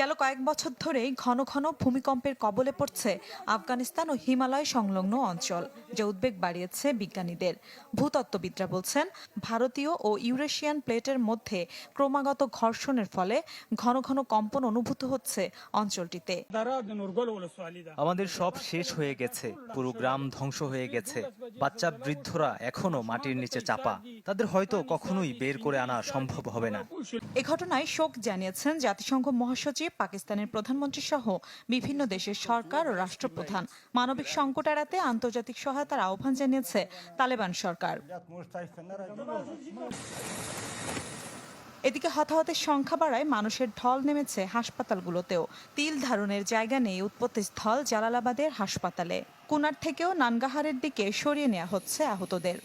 গেল কয়েক বছর ধরেই ঘন ঘন ভূমিকম্পের কবলে পড়ছে আফগানিস্তান ও হিমালয় সংলগ্ন অঞ্চল যা উদ্বেগ বাড়িয়েছে বিজ্ঞানীদের। ভূতত্ত্ববিদরা বলছেন ভারতীয় ও ইউরেশিয়ান প্লেটের মধ্যে ক্রমাগত ঘর্ষণের ফলে ঘন ঘন কম্পন অনুভূত হচ্ছে অঞ্চলটিতে। আমাদের সব শেষ হয়ে গেছে পুরো গ্রাম ধ্বংস হয়ে গেছে। বাচ্চা বৃদ্ধরা এখনও মাটির নিচে চাপা। তাদের হয়তো কখনোই বের করে আনা সম্ভব হবে না। এ ঘটনায় শোক জানিয়েছেন জাতিসংঘ মহাসচিব পাকিস্তানের প্রধানমন্ত্রী সহ বিভিন্ন দেশের সরকার ও রাষ্ট্রপ্রধান। মানবিক সংকট এড়াতে আন্তর্জাতিক সহায়তার আহ্বান জানিয়েছে তালেবান সরকার। এদিকে হতাহতের সংখ্যা বাড়ায় মানুষের ঢল নেমেছে হাসপাতালগুলোতেও। তিল ধারণের জায়গা নেই উৎপত্তিস্থল জালালাবাদের হাসপাতালে। কুনার থেকেও নানগাহারের দিকে সরিয়ে নেওয়া হচ্ছে আহতদের।